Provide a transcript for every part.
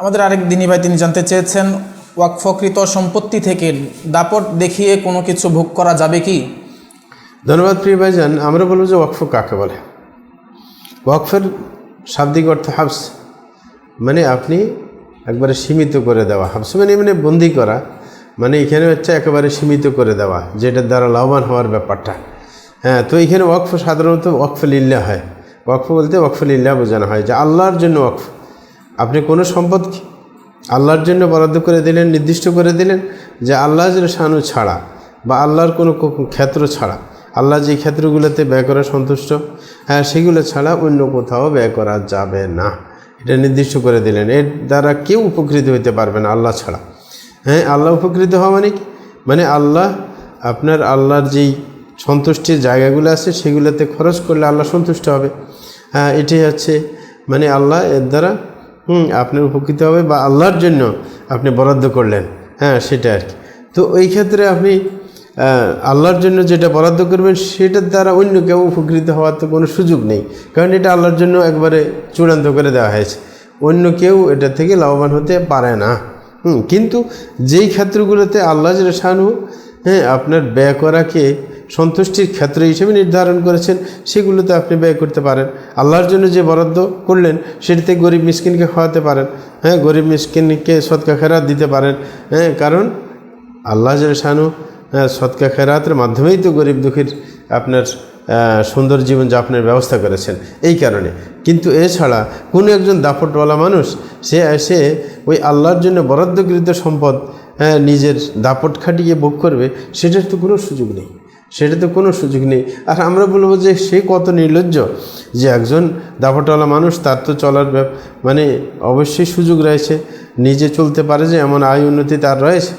আমাদের আরেক দিনী ভাই তিনি জানতে চেয়েছেন, ওয়াকফকৃত সম্পত্তি থেকে দাপট দেখিয়ে কোনো কিছু ভোগ করা যাবে কি? ধন্যবাদ প্রিয় ভাইজান। আমরা বলব যে ওয়াকফ কাকে বলে? ওয়াকফের শাব্দিক অর্থ হাবস। মানে আপনি একবারে সীমিত করে দেওয়া। হাবস মানে মানে বন্দি করা। মানে এখানে হচ্ছে একেবারে সীমিত করে দেওয়া, যেটার দ্বারা লাভবান হওয়ার ব্যাপারটা। হ্যাঁ তো এখানে ওয়াকফ সাধারণত ওয়াকফ লিল্লা হয়। ওয়াকফ বলতে ওয়াকফ লিল্লা বোঝানো হয় যে আল্লাহর জন্য ওয়াকফ। আপনি কোনো সম্পদ আল্লাহর জন্য বরাদ্দ করে দিলেন, নির্দিষ্ট করে দিলেন যে আল্লাহ শানু ছাড়া বা আল্লাহর কোনো ক্ষেত্র ছাড়া। আল্লাহ যে ক্ষেত্রগুলোতে ব্যয় করা সন্তুষ্ট হ্যাঁ সেগুলো ছাড়া অন্য কোথাও ব্যয় করা যাবে না। এটা নির্দিষ্ট করে দিলেন। এর দ্বারা কেউ উপকৃত হতে পারবে না আল্লাহ ছাড়া। হ্যাঁ আল্লাহ উপকৃত হওয়া মানে কি? মানে আল্লাহ, আপনার আল্লাহর যেই সন্তুষ্টির জায়গাগুলো আছে, সেগুলোতে খরচ করলে আল্লাহ সন্তুষ্ট হবে। হ্যাঁ এটাই হচ্ছে মানে আল্লাহ এর দ্বারা হুম আপনার উপকৃত হবে বা আল্লাহর জন্য আপনি বরাদ্দ করলেন। হ্যাঁ সেটা আর কি। তো ওই ক্ষেত্রে আপনি আল্লাহর জন্য যেটা বরাদ্দ করবেন, সেটার দ্বারা অন্য কেউ উপকৃত হওয়ার তো কোনো সুযোগ নেই। কারণ এটা আল্লাহর জন্য একবারে চূড়ান্ত করে দেওয়া হয়েছে। অন্য কেউ এটা থেকে লাভবান হতে পারে না। হুম, কিন্তু যেই ক্ষেত্রগুলোতে আল্লাহ যেটা শানু হ্যাঁ আপনার ব্যয় করাকে সন্তুষ্টির ক্ষেত্র হিসেবে নির্ধারণ করেছেন সেগুলোতে আপনি ব্যয় করতে পারেন। আল্লাহর জন্য যে বরাদ্দ করলেন সেটিতে গরিব মিসকিনকে খাওয়াতে পারেন। হ্যাঁ গরিব মিসকিনকে সৎকা খেরাত দিতে পারেন। হ্যাঁ কারণ আল্লাহ শানু হ্যাঁ সৎকা খেরাতের মাধ্যমেই তো গরিব দুঃখীর আপনার সুন্দর জীবন যাপনের ব্যবস্থা করেছেন এই কারণে। কিন্তু এছাড়া কোনো একজন দাপটওয়ালা মানুষ সে এসে ওই আল্লাহর জন্য বরাদ্দকৃত সম্পদ হ্যাঁ, নিজের দাপট খাটিয়ে ভোগ করবে সেটার তো কোনো সুযোগ নেই। সেটা তো কোনো সুযোগ নেই। আর আমরা বলব যে সে কত নির্লজ্জ যে একজন দাপটওয়ালা মানুষ, তার তো চলার ব্যাপ- মানে অবশ্যই সুযোগ রয়েছে। নিজে চলতে পারে যে এমন আয় উন্নতি তার রয়েছে।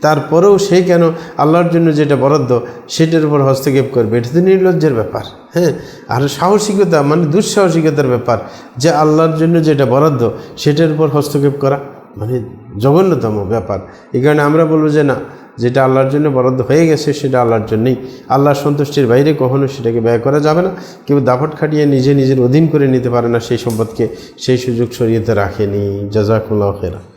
তারপরেও সে কেন আল্লাহর জন্য যেটা বরাদ্দ, সেটার উপর হস্তক্ষেপ করবে? এটা তো নির্লজ্জের ব্যাপার হ্যাঁ? আর সাহসিকতা মানে দুঃসাহসিকতার ব্যাপার যে আল্লাহর জন্য যেটা বরাদ্দ, সেটার উপর হস্তক্ষেপ করা। মানে জঘন্যতম ব্যাপার। এই কারণে আমরা বলব যে না, যেটা আল্লাহর জন্য বরাদ্দ হয়ে গেছে সেটা আল্লাহর জন্যই। আল্লাহর সন্তুষ্টির বাইরে কখনো সেটাকে ব্যয় করা যাবে না। কেউ দাপট খাটিয়ে নিজে নিজের অধীন করে নিতে পারে না সেই সম্পদকে। সেই সুযোগ সরিয়েতে রাখেনি। জাজাকুল্লাহ খেরা